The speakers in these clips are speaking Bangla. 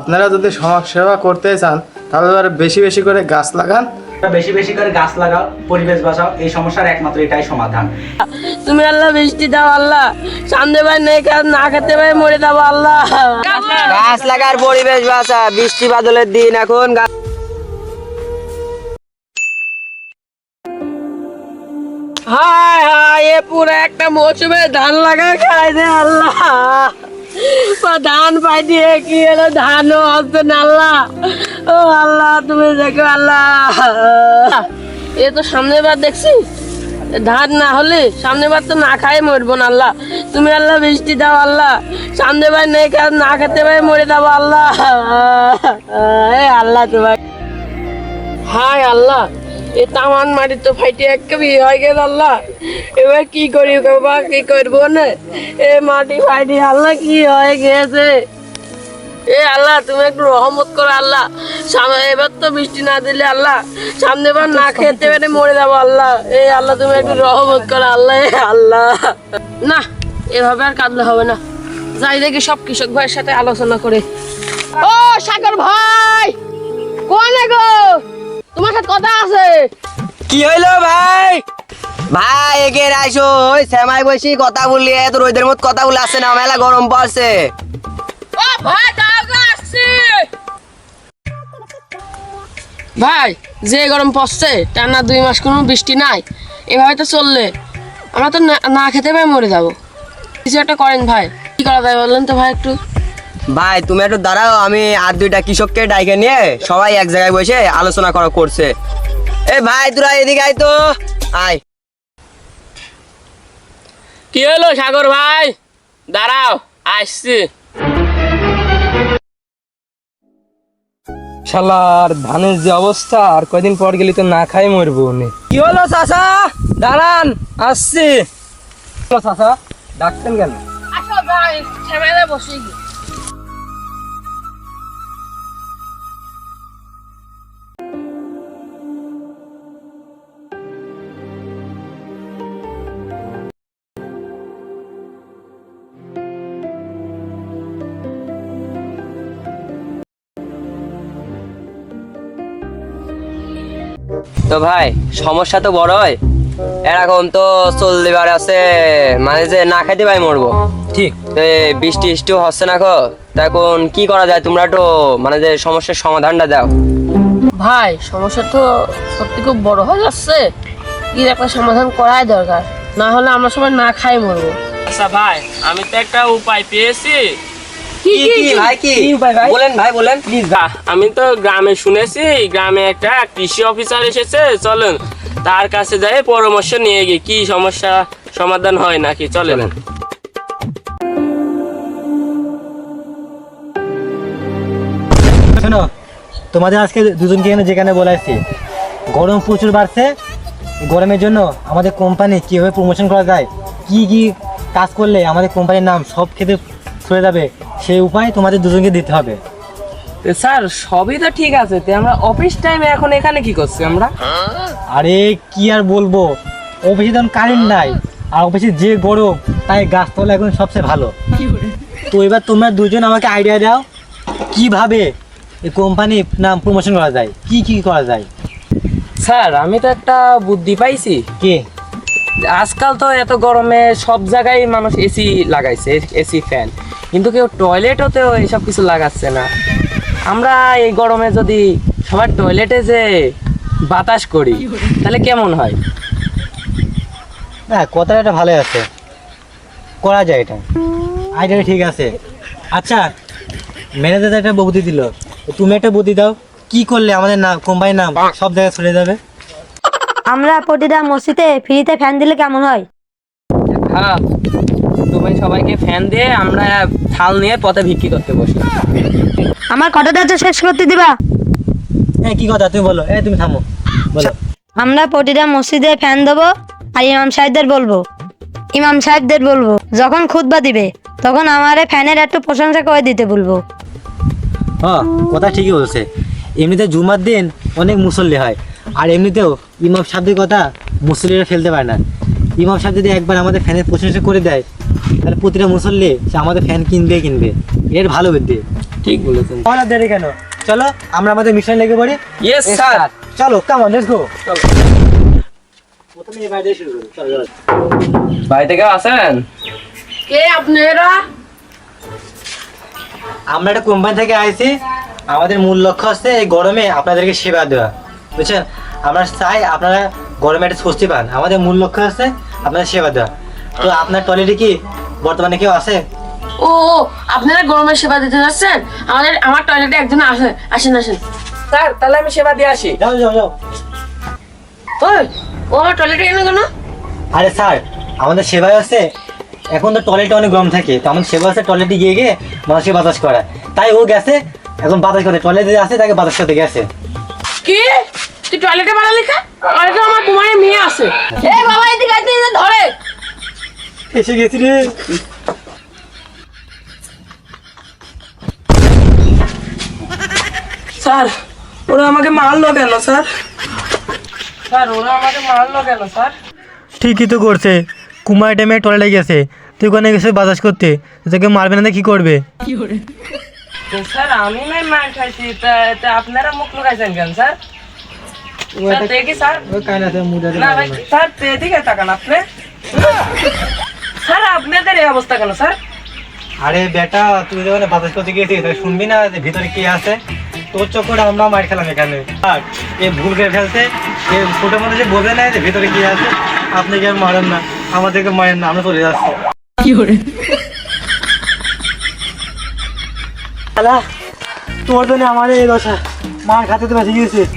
আপনারা যদি সমাজ সেবা করতে চান তাহলে আর বেশি বেশি করে গাছ লাগান। বেশি বেশি করে গাছ লাগাও পরিবেশ বাঁচাও এই সমস্যার একমাত্র এটাই সমাধান। তুমি আল্লাহ বৃষ্টি দাও আল্লাহ সামনে ভাই নেই কাজ না খেতে ভাই মরে যাব আল্লাহ। গাছ লাগার পরিবেশ বাঁচা বৃষ্টি বাদলের দিন এখন গাছ হায় হায় এ পুরো একটা মৌসুমে ধান লাগা খাই দে আল্লাহ। ধান পাই দিয়ে কি হলো? ধানও না আল্লাহ। ও আল্লাহ, তুমি দেখো আল্লাহ। এ তো সামনের বার দেখছি। ধান না হলে সামনের বার তো না খাই মরবো না আল্লাহ। তুমি আল্লাহ বৃষ্টি দাও আল্লাহ। সামনে বার নেই কাজ না খেতে পাই মরে যাব আল্লাহ। এ আল্লাহ তোমার। হায় আল্লাহ। এ তামান মাটি তো ফাইটে একেবারে হয়ে গেল আল্লাহ। এবার কি করি বাবা কি করব না? এ মাটি ফাইটে আল্লাহ কি হয়ে গেছে? এ আল্লাহ, তুমি একটু রহমত করো আল্লাহ। এবার তো বৃষ্টি না দিলে আল্লাহ, সামনে বার না খেতে পেরে মরে যাব আল্লাহ। এ আল্লাহ, তুমি একটু রহমত করো আল্লাহ, এ আল্লাহ। না, এভাবে আর কাঁদলে হবে না। যাই দেখি সব কৃষক ভাইয়ের সাথে আলোচনা করে। ও, সাগর ভাই! কোনে গো? তোমার সাথে কথা আছে। কি হইল ভাই? ভাই এগে আইসো ওই শ্যামাই বসি কথা বললি এত রোদের মত কথা বলে আসছে না মেলা গরম পড়ছে। ও ভাই দাও আসছি। ভাই যে গরম পড়ছে টানা দুই মাস কোনো বৃষ্টি নাই। এভাবে তো চললে আমরা তো না- না খেতে পাই মরে যাব। কিছু একটা করেন ভাই। কি করা যায় বললেন তো ভাই একটু? ভাই তুমি একটু দাঁড়াও আমি আর দুইটা কৃষককে ডাইকে নিয়ে সবাই এক জায়গায় বসে আলোচনা করা করছে। এ ভাই তোরা এদিকে আয় তো। আয়। কি হলো সাগর ভাই? দাঁড়াও আসছি। শালার ধানের যে অবস্থা আর কয়দিন পর গেলে তো না খাই মরবো নে। কি হলো চাচা? দাঁড়ান আসছি। চাচা? ডাকতেন কেন? আসো ভাই বসে তো ভাই সমস্যা তো বড়ই এরকম তো চললিবার আছে মানে যে না খাইতে পাই মরবো। ঠিক। তো বৃষ্টি টিষ্টিও হচ্ছে না খো তা এখন কি করা যায়? তোমরা একটু মানে যে সমস্যার সমাধানটা দাও। ভাই সমস্যা তো সত্যি খুব বড় হয়ে যাচ্ছে। কি একটা সমাধান করাই দরকার। না হলে আমরা সবাই না খাই মরবো। আচ্ছা ভাই আমি তো একটা উপায় পেয়েছি। কি কি ভাই কি? কি উপায় ভাই? বলেন ভাই বলেন। আহ, আমি তো গ্রামে শুনেছি গ্রামে একটা কৃষি অফিসার এসেছে চলেন। তার কাছে যাই পরামর্শ নিয়ে গিয়ে কি সমস্যা সমাধান হয় নাকি চলেন। শোনো তোমাদের আজকে দুজনকে এখানে যেখানে বলে আসছি গরম প্রচুর বাড়ছে গরমের জন্য আমাদের কোম্পানি কীভাবে প্রমোশন করা যায় কি কি কাজ করলে আমাদের কোম্পানির নাম সব ক্ষেত্রে সরে যাবে সেই উপায় তোমাদের দুজনকে দিতে হবে। স্যার সবই তো ঠিক আছে তে আমরা অফিস টাইমে এখন এখানে কি করছি আমরা? আরে কি আর বলব? অফিসে তখন কারেন্ট নাই আর অফিসে যে গরম তাই গাছতলা এখন সবচেয়ে ভালো। তো এবার তোমরা দুজন আমাকে আইডিয়া দাও কীভাবে এই কোম্পানির নাম প্রমোশন করা যায় কি কি করা যায়? স্যার আমি তো একটা বুদ্ধি পাইছি। কে? আজকাল তো এত গরমে সব জায়গায় মানুষ এসি লাগাইছে এসি ফ্যান কিন্তু কেউ টয়লেটও এসব কিছু লাগাচ্ছে না। আমরা এই গরমে যদি সবার টয়লেটে যে বাতাস করি তাহলে কেমন হয়? হ্যাঁ কথাটা এটা ভালো আছে। করা যায় এটা। আইডিয়া ঠিক আছে। আচ্ছা ম্যানেজার একটা বুদ্ধি দিল। তুমি একটা বুদ্ধি দাও কি করলে আমাদের নাম কোম্পানির নাম সব জায়গায় ছড়িয়ে যাবে? আমরা প্রতিটা মসজিদে ফ্রিতে ফ্যান দিলে কেমন হয়? হ্যাঁ তুমি সবাইকে ফ্যান দিয়ে আমরা থাল নিয়ে পথে বিক্রি করতে বসি আমার কথাটা তো শেষ করতে দিবা। হ্যাঁ কি কথা? তুমি বলো। এই তুমি থামো। বলো। আমরা প্রতিটা মসজিদে ফ্যান দেবো আর ইমাম সাহেবদের বলব। ইমাম সাহেবদের বলব। যখন খুতবা দিবে তখন আমারে ফ্যানের একটু প্রশংসা করে দিতে বলব। হ্যাঁ কথা ঠিকই বলছে। এমনিতে জুমার দিন অনেক মুসল্লি হয়। আর এমনিতেও ইমাম সাহেবদের কথা মুসল্লিরা ফেলতে পারে না। ইমাম সাহেব যদি একবার আমাদের ফ্যানের প্রশংসা করে দেয় তাহলে প্রতিটা মুসল্লি সে আমাদের ফ্যান কিনবে কিনবে। এর ভালো বুদ্ধি। ঠিক বলেছেন। আর দেরি কেন? চলো আমরা আমাদের মিশন লেগে পড়ি। ইয়েস স্যার চলো কাম অন লেটস গো প্রথমে এই বাইরে শুরু করি। চলো চলো। বাড়িতে কেউ আছেন? কে আপনারা? আমরা একটা কোম্পানি থেকে আইছি। আমাদের মূল লক্ষ্য হচ্ছে এই গরমে আপনাদেরকে সেবা দেওয়া। বুঝছেন? আমরা চাই আপনারা গরমে একটা স্বস্তি পান। আমাদের মূল লক্ষ্য হচ্ছে আপনাদের সেবা দেওয়া। তো আপনার টয়লেটে কি বর্তমানে কেউ আছে? ও আপনারা গরমের সেবা দিতে যাচ্ছেন? আমাদের আমার টয়লেটে একজন আসে আসেন আসেন। স্যার তাহলে আমি সেবা দিয়ে আসি। যাও যাও যাও। ওই ও আমার টয়লেটে কেন কেন আরে স্যার আমাদের সেবায় আছে এখন তো টয়লেটে অনেক গরম থাকে তো আমাদের সেবা আছে টয়লেটে গিয়ে গিয়ে মানুষকে বাতাস করা তাই ও গেছে এখন বাতাস করতে টয়লেটে আছে তাকে বাতাস করতে গেছে। কি? তুই টয়লেটে বাড়া লেখা টয়লেটে আমার কুমারের মেয়ে আছে। এ বাবা এদিকে আইতে এদিকে ধরে। এসে গেছি রে। স্যার ওরা আমাকে মারলো কেন স্যার? স্যার ওরা আমাকে মারলো কেন স্যার? ঠিকই তো করছে। কুমার টাইমে টয়লেটে গেছে। তুই ওখানে গেছে বাতাস করতে। তোকে মারবে না কি করবে? স্যার আমি নাই মার খাইছি। তা আপনারা মুখ লুকাইছেন কেন স্যার? স্যার দেখি স্যার। না ভাই স্যার তো তাকান আপনি। স্যার আপনাদের এই অবস্থা কেন স্যার? আরে বেটা তুই যখন বাতাস করতে গিয়েছিস শুনবি না যে ভিতরে কি আছে? তোর চক্করে আমরা মার খেলাম এখানে। আর এ ভুল করে ফেলছে এ ছোট মানুষ যে বোঝে না যে ভিতরে কি আছে আপনি কি আর মারেন না আমাদেরকে মারেন না আমরা চলে যাচ্ছি। শালা, তোর জন্য আমার এই দশা মার খাতে তো বেঁচে গিয়েছিস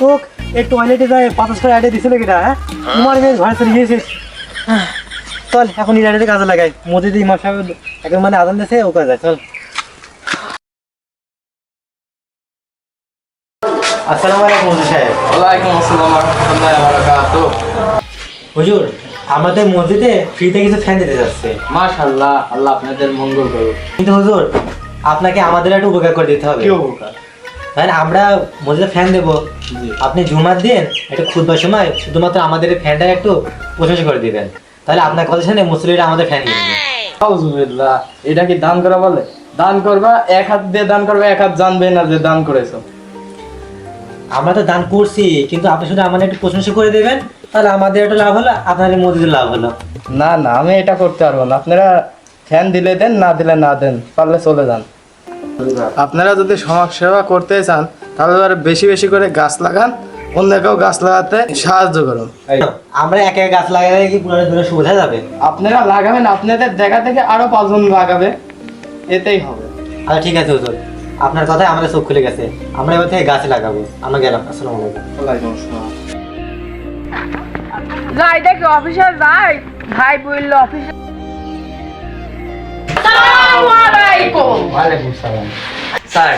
তোক এই টয়লেটে যায় পাতাস করে আইডে দিছিল কিনা হ্যাঁ? তোমার মেয়ে ঘরে চলে গিয়েছিস চল এখন ইরাডিতে কাজে লাগাই। মসজিদে ইমাম সাহেব এখন মানে আদান দিয়েছে ও কাজে চল। আসসালামু আলাইকুম হুজুর সাহেব। ওয়ালাইকুম আসসালাম রহমতুল্লাহি ওয়া বারাকাতুহু। হুজুর আমাদের মসজিদে ফ্রিতে কিছু ফ্যান দিতে যাচ্ছে। মাশাআল্লাহ আল্লাহ আপনাদের মঙ্গল করুক। কিন্তু হুজুর আপনাকে আমাদের একটু উপকার করে দিতে হবে। কি উপকার? মানে আমরা মসজিদে ফ্যান দেবো। আপনি জুমার দিন একটু খুদবার সময় শুধুমাত্র আমাদের ফ্যানটা একটু প্রশংসা করে দিবেন। তাহলে আপনার কথা শুনে মুসলিমরা আমাদের ফ্যান কিনবে এটা কি দান করা বলে? দান করবা এক হাত দিয়ে দান করবে এক হাত জানবে না যে দান করেছ। আমরা তো দান করছি কিন্তু আপনি শুধু আমাদের একটু প্রশংসা করে দেবেন তাহলে আমাদের একটু লাভ হলো আপনাদের মসজিদের লাভ হলো। না না আমি এটা করতে পারব না। আপনারা ফ্যান দিলে দেন না দিলে না দেন পারলে চলে যান। আপনারা যদি সমাজ সেবা করতে চান তাহলে এবার বেশি বেশি করে গাছ লাগান অন্যকেও গাছ লাগাতে সাহায্য করুন আমরা একে একে গাছ লাগালে কি পুরো দূরে সুবিধা যাবে? আপনারা লাগাবেন আপনাদের জায়গা থেকে আরও পাঁচজন লাগাবে। এতেই হবে। আচ্ছা ঠিক আছে হুজুর। আপনার কথায় আমাদের চোখ খুলে গেছে। আমরা এবার থেকে গাছ লাগাবো। আমরা গেলাম। আসসালামু আলাইকুম। যাই দেখি অফিসার যাই। ভাই বলল অফিসার সালাম। স্যার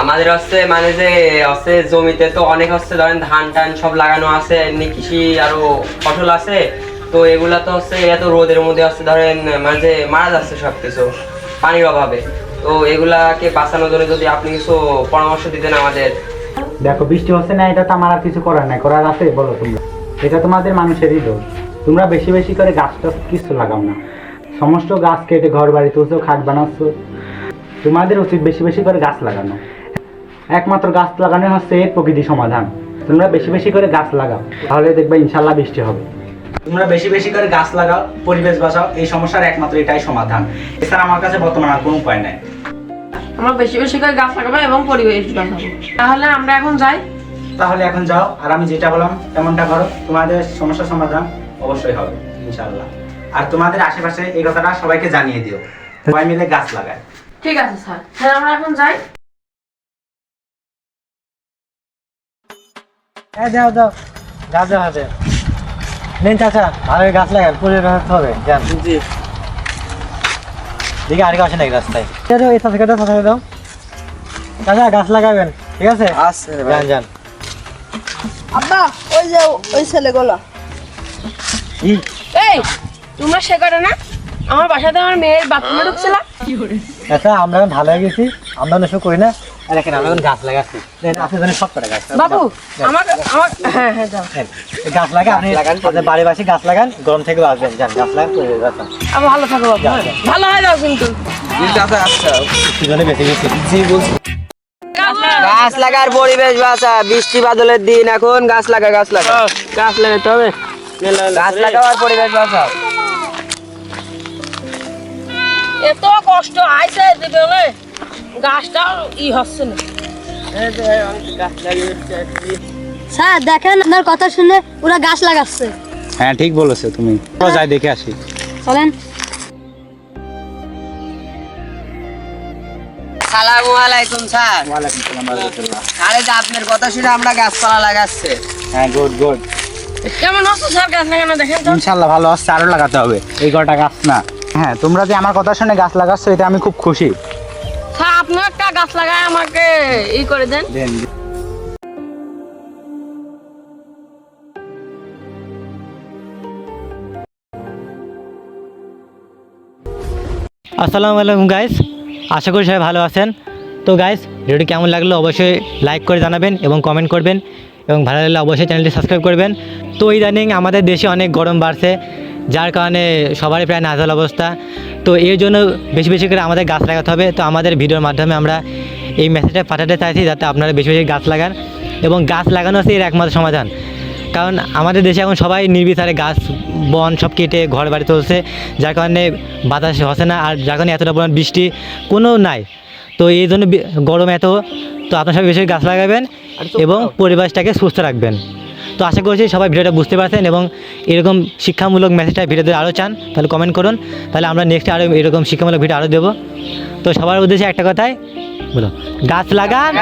আমাদের হচ্ছে মানে যে হচ্ছে জমিতে তো অনেক হচ্ছে ধরেন ধান টান সব লাগানো আছে, এমনি কৃষি আরও ফসল আছে, তো এগুলা তো হচ্ছে এত রোদের মধ্যে হচ্ছে ধরেন মানে যে মারা যাচ্ছে সব কিছু পানির অভাবে। তো এগুলাকে বাঁচানোর জন্য যদি আপনি কিছু পরামর্শ দিতেন আমাদের। দেখো, বৃষ্টি হচ্ছে না, এটা তো আমার আর কিছু করার নাই, করার আছে, বলো তোমরা। এটা তোমাদের মানুষেরই দোষ। তোমরা বেশি বেশি করে গাছ টাছ কিছু লাগাও না। সমস্ত গাছ কেটে ঘর বাড়ি তুলছো, খাট বানাচ্ছ। তোমাদের উচিত বেশি বেশি করে গাছ লাগানো। একমাত্র গাছ লাগানো হচ্ছে এর প্রকৃতি সমাধান। তোমরা বেশি বেশি করে গাছ লাগাও তাহলে দেখবে ইনশাল্লাহ বৃষ্টি হবে। তোমরা বেশি বেশি করে গাছ লাগাও পরিবেশ বাঁচাও এই সমস্যার একমাত্র এটাই সমাধান। এছাড়া আমার কাছে বর্তমানে আর কোনো উপায় নাই। আমরা বেশি বেশি করে গাছ লাগাবো এবং পরিবেশ বাঁচাবো। তাহলে আমরা এখন যাই। তাহলে এখন যাও আর আমি যেটা বললাম তেমনটা করো। তোমাদের সমস্যার সমাধান অবশ্যই হবে ইনশাল্লাহ আর তোমাদের আশেপাশে এই কথাটা সবাইকে জানিয়ে দিও। সবাই মিলে গাছ লাগায়। ঠিক আছে স্যার। স্যার আমরা এখন যাই। হ্যাঁ যাও যাও। গাছ যাও হাতে নেন চাচা ভালো গাছ লাগান পরিবেশ বাঁচাতে হবে যান। জি। দেখি আর কেউ আসে নাকি রাস্তায়। এই চাচা কেটে চাচা দাও চাচা গাছ লাগাবেন ঠিক আছে? আসছে রে যান যান। আব্বা ওই যে ওই ছেলেগুলো। এই তোমরা সে করে না? আমার বাসাতে আমার মেয়ের বাথরুমে ঢুকছিল। আচ্ছা আমরা ভালো হয়ে গেছি। আমরা করি না। আর দেখেন আমরা গাছ লাগাচ্ছি। আপনি জানেন সব করে গাছ। বাবু আমাকে আমার হ্যাঁ হ্যাঁ যাও। গাছ লাগান আপনি বাড়ি বাসি গাছ লাগান গরম থেকে বাঁচবেন যান গাছ লাগান আমি ভালো থাকো বাবু হ্যাঁ। ভালো হয়ে যাও কিন্তু। দুজনে বেঁচে গেছি। গাছ লাগার পরিবেশ বাঁচা। বৃষ্টি বাদলের দিন এখন। গাছ লাগা গাছ লাগা। গাছ লাগাতে হবে। গাছ লাগাবার পরিবেশ বাঁচাও। এত কষ্ট আইসে বলে গাছটা ই হচ্ছে না। স্যার দেখেন আপনার কথা শুনে ওরা গাছ লাগাচ্ছে। হ্যাঁ ঠিক বলেছ তুমি। যাই দেখে আসি। চলেন। সালামু আলাইকুম স্যার। আরে যে আপনার কথা শুনে আমরা গাছপালা লাগাচ্ছে। হ্যাঁ গুড গুড। কেমন হচ্ছে স্যার? গাছ লাগানো দেখেন তো। ইনশাল্লাহ ভালো আসছে আরও লাগাতে হবে। এই কটা গাছ না? হ্যাঁ তোমরা যে আমার কথা শুনে গাছ লাগাচ্ছ এটা আমি খুব খুশি। স্যার আপনিও একটা গাছ লাগায় আমাকে ই করে দেন। দেন। আসসালামু আলাইকুম গাইস আশা করি সবাই ভালো আছেন। তো গাইস ভিডিওটি কেমন লাগল অবশ্যই লাইক করে জানাবেন এবং কমেন্ট করবেন। এবং ভালো লাগলে অবশ্যই চ্যানেলটি সাবস্ক্রাইব করবেন। তো ইদানিং আমাদের দেশে অনেক গরম বাড়ছে, যার কারণে সবারই প্রায় নাজাল অবস্থা। তো এর জন্য বেশি বেশি করে আমাদের গাছ লাগাতে হবে। তো আমাদের ভিডিওর মাধ্যমে আমরা এই মেসেজটা পাঠাতে চাইছি যাতে আপনারা বেশি বেশি গাছ লাগান এবং গাছ লাগানো হচ্ছে এর একমাত্র সমাধান। কারণ আমাদের দেশে এখন সবাই নির্বিচারে গাছ, বন সব কেটে ঘর বাড়ি চলছে যার কারণে বাতাস হচ্ছে না আর যার কারণে এতটা পরিমাণ বৃষ্টি কোনো নাই। তো এই জন্য গরম এত, তো আপনার সবাই বেশি গাছ লাগাবেন। এবং পরিবেশটাকে সুস্থ রাখবেন। তো আশা করছি সবাই ভিডিওটা বুঝতে পারছেন এবং এরকম শিক্ষামূলক মেসেজটা ভিডিওতে আরও চান তাহলে কমেন্ট করুন। তাহলে আমরা নেক্সট আরও এরকম শিক্ষামূলক ভিডিও আরও দেবো। তো সবার উদ্দেশ্যে একটা কথাই বলো গাছ লাগান।